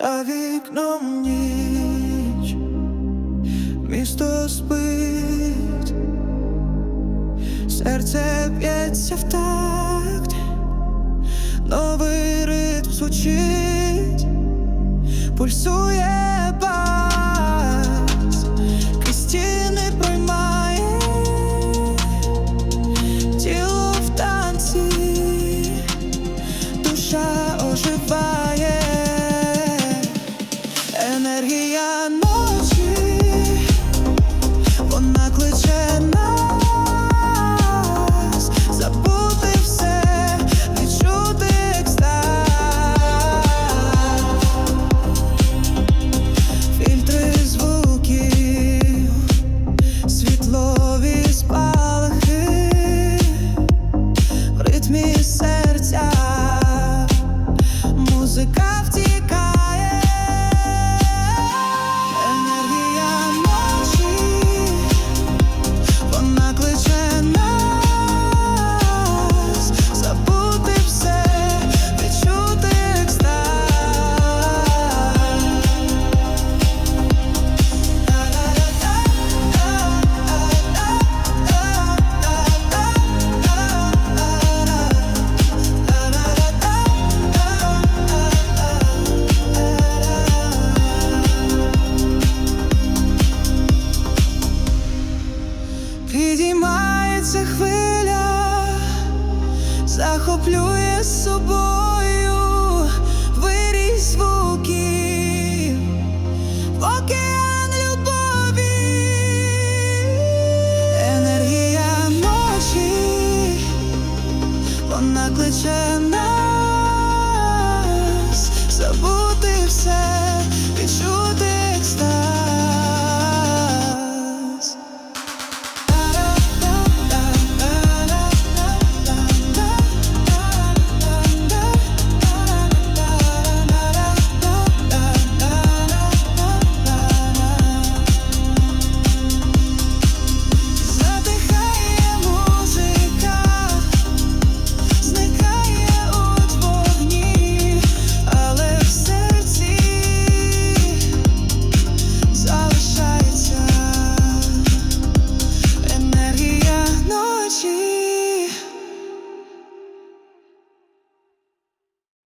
За вікном ніч, місто спить, серце б'ється в такт, новий ритм звучить, пульсує музика втікає. підіймається хвиля, захоплює собою.